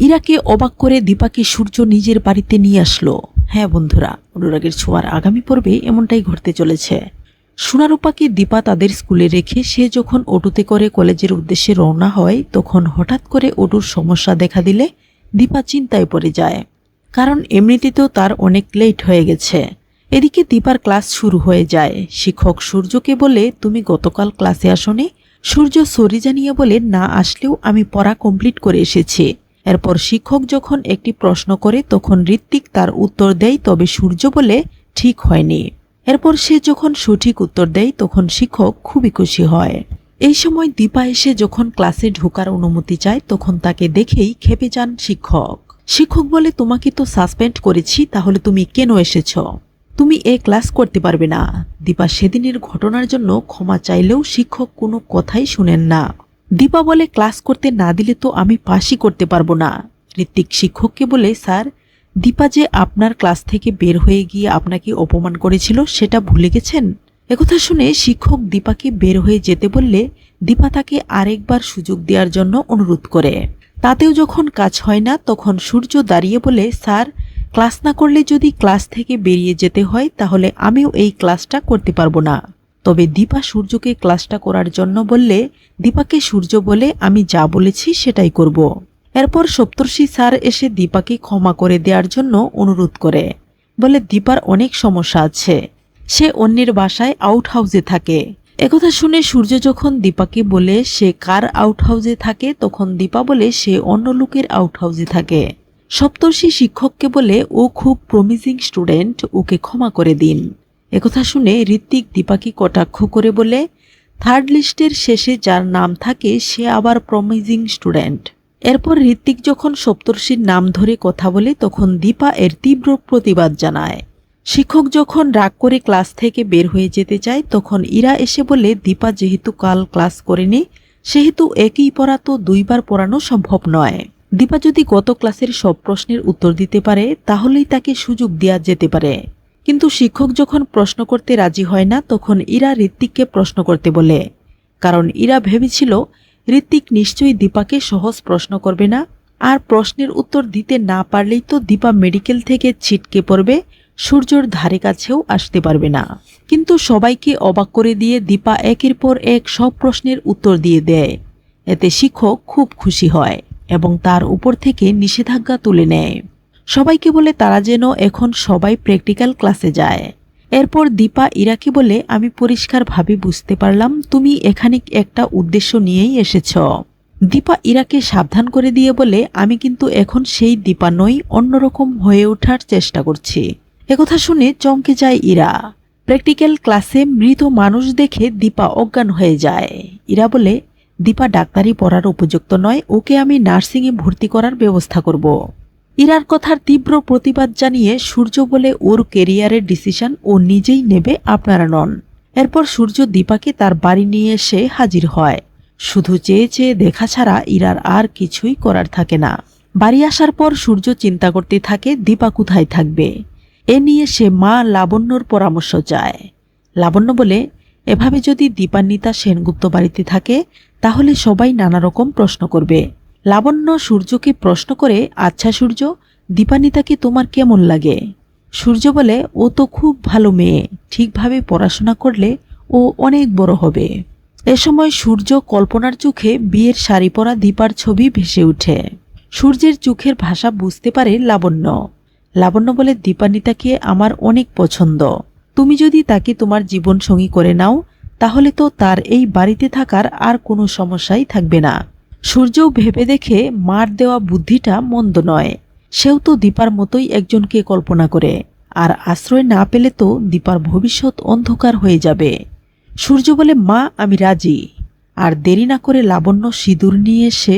ইরাকে অবাক করে দীপাকে সূর্য নিজের বাড়িতে নিয়ে আসলো। হ্যাঁ বন্ধুরা, অনুরাগের ছোঁয়ার আগামী পর্বে এমনটাই ঘটতে চলেছে। সোনারূপাকে দীপা তাদের স্কুলে রেখে সে যখন অটোতে করে কলেজের উদ্দেশ্যে রওনা হয়, তখন হঠাৎ করে অটোর সমস্যা দেখা দিলে দীপা চিন্তায় পড়ে যায়। কারণ এমনিতেও তার অনেক লেট হয়ে গেছে। এদিকে দীপার ক্লাস শুরু হয়ে যায়। শিক্ষক সূর্যকে বলে, তুমি গতকাল ক্লাসে আসনি। সূর্য সরি জানিয়ে বলে, না, আসলেও আমি পড়া কমপ্লিট করে এসেছি। এরপর শিক্ষক যখন একটি প্রশ্ন করে, তখন ঋত্বিক তার উত্তর দেয়, তবে সূর্য বলে ঠিক হয়নি। এরপর সে যখন সঠিক উত্তর দেয়, তখন শিক্ষক খুবই খুশি হয়। এই সময় দীপা এসে যখন ক্লাসে ঢোকার অনুমতি চায়, তখন তাকে দেখেই খেপে যান শিক্ষক। শিক্ষক বলে তোমাকে তো সাসপেন্ড করেছি, তাহলে তুমি কেন এসেছ? তুমি এ ক্লাস করতে পারবে না। দীপা সেদিনের ঘটনার জন্য ক্ষমা চাইলেও শিক্ষক কোনো কথাই শুনেন না। দীপা বলে ক্লাস করতে না দিলে তো আমি পাশই করতে পারব না। ঋত্বিক শিক্ষককে বলে, স্যার, দীপা যে আপনার ক্লাস থেকে বের হয়ে গিয়ে আপনাকে অপমান করেছিল, সেটা ভুলে গেছেন? একথা শুনে শিক্ষক দীপাকে বের হয়ে যেতে বললে দীপা তাকে আরেকবার সুযোগ দেওয়ার জন্য অনুরোধ করে। তাতেও যখন কাজ হয় না, তখন সূর্য দাঁড়িয়ে বলে, স্যার, ক্লাস না করলে যদি ক্লাস থেকে বেরিয়ে যেতে হয়, তাহলে আমিও এই ক্লাসটা করতে পারব না। তবে দীপা সূর্যকে ক্লাসটা করার জন্য বললে, দীপাকে সূর্য বলে আমি যা বলেছি সেটাই করব। এরপর সপ্তর্ষি স্যার এসে দীপাকে ক্ষমা করে দেওয়ার জন্য অনুরোধ করে। বলে, দীপার অনেক সমস্যা আছে। সে অন্যের বাসায় আউট হাউসে থাকে। একথা শুনে সূর্য যখন দীপাকে বলে, সে কার আউট হাউসে থাকে? তখন দীপা বলে, সে অন্য লোকের আউট হাউসে থাকে। সপ্তর্ষি শিক্ষককে বলে, ও খুব প্রমিজিং স্টুডেন্ট ওকে ক্ষমা করে দিন। একথা শুনে ঋত্বিক দীপাকে কটাক্ষ করে বলে থার্ড লিস্টের শেষে যার নাম থাকে, সে আবার প্রমিজিং স্টুডেন্ট এরপর ঋত্বিক যখন সপ্তর্ষির নাম ধরে কথা বলে, তখন দীপা এর তীব্র প্রতিবাদ জানায়। শিক্ষক যখন রাগ করে ক্লাস থেকে বের হয়ে যেতে চায়, তখন ইরা এসে বলে, দীপা যেহেতু কাল ক্লাস করেনি, সেহেতু একই পড়া তো দুইবার পড়ানো সম্ভব নয়। দীপা যদি গত ক্লাসের সব প্রশ্নের উত্তর দিতে পারে, তাহলেই তাকে সুযোগ দেওয়া যেতে পারে। কিন্তু শিক্ষক যখন প্রশ্ন করতে রাজি হয় না, তখন ইরা ঋত্বিককে প্রশ্ন করতে বলে। কারণ ইরা ভেবেছিল, ঋত্বিক নিশ্চয়ই দীপাকে সহজ প্রশ্ন করবে না। আর প্রশ্নের উত্তর দিতে না পারলেই তো দীপা মেডিকেল থেকে ছিটকে পড়বে, সূর্যর ধারে কাছেও আসতে পারবে না। কিন্তু সবাইকে অবাক করে দিয়ে দীপা একের পর এক সব প্রশ্নের উত্তর দিয়ে দেয়। এতে শিক্ষক খুব খুশি হয় এবং তার উপর থেকে নিষেধাজ্ঞা তুলে নেয়। সবাইকে বলে তারা যেন এখন সবাই প্র্যাকটিক্যাল ক্লাসে যায়। এরপর দীপা ইরাকে বলে, আমি পরিষ্কারভাবে বুঝতে পারলাম, তুমি এখানে একটা উদ্দেশ্য নিয়েই এসেছ। দীপা ইরাকে সাবধান করে দিয়ে বলে, আমি কিন্তু এখন সেই দীপা নই, অন্যরকম হয়ে ওঠার চেষ্টা করছি। একথা শুনে চমকে যায় ইরা। প্র্যাকটিক্যাল ক্লাসে মৃত মানুষ দেখে দীপা অজ্ঞান হয়ে যায়। ইরা বলে, দীপা ডাক্তারি পড়ার উপযুক্ত নয়, ওকে আমি নার্সিংয়ে ভর্তি করার ব্যবস্থা করব। ইরার কথার তীব্র প্রতিবাদ জানিয়ে সূর্য বলে ওর কেরিয়ারের ডিসিশন ও নিজেই নেবে আপনারা নন। এরপর সূর্য দীপাকে তার বাড়ি নিয়ে এসে হাজির হয়। শুধু চেয়ে চেয়ে দেখা ছাড়া ইরার আর কিছুই করার থাকে না। বাড়ি আসার পর সূর্য চিন্তা করতে থাকে দীপা কোথায় থাকবে। এ নিয়ে সে মা লাবণ্যর পরামর্শ চায়। লাবণ্য বলে, এভাবে যদি দীপান্বিতা সেনগুপ্ত বাড়িতে থাকে, তাহলে সবাই নানা রকম প্রশ্ন করবে। লাবণ্য সূর্যকে প্রশ্ন করে আচ্ছা সূর্য দীপানিতাকে তোমার কেমন লাগে? সূর্য বলে, ও তো খুব ভালো মেয়ে, ঠিকভাবে পড়াশোনা করলে ও অনেক বড় হবে। এ সময় সূর্য কল্পনার চোখে বিয়ের শাড়ি পরা দীপার ছবি ভেসে ওঠে। সূর্যের চোখের ভাষা বুঝতে পারে লাবণ্য। লাবণ্য বলে দীপানিতাকে আমার অনেক পছন্দ। তুমি যদি তাকে তোমার জীবন সঙ্গী করে নাও, তাহলে তো তার এই বাড়িতে থাকার আর কোনো সমস্যাই থাকবে না। সূর্যও ভেবে দেখে মার দেওয়া বুদ্ধিটা মন্দ নয়। সেও তো দীপার মতোই একজনকে কল্পনা করে, আর আশ্রয় না পেলে তো দীপার ভবিষ্যৎ অন্ধকার হয়ে যাবে। সূর্য বলে, মা, আমি রাজি। আর দেরি না করে লাবণ্য সিঁদুর নিয়ে এসে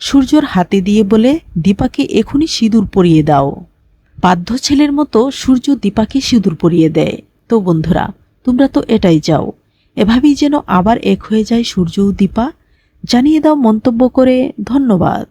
সূর্যর হাতে দিয়ে বলে, দীপাকে এখনই সিঁদুর পরিয়ে দাও। বাধ্য ছেলের মতো সূর্য দীপাকে সিঁদুর পরিয়ে দেয়। তো বন্ধুরা, তোমরা তো এটাই চাও। এভাবেই যেন আবার এক হয়ে যায় সূর্য ও দীপা জানিয়ে দাও মন্তব্য করে ধন্যবাদ।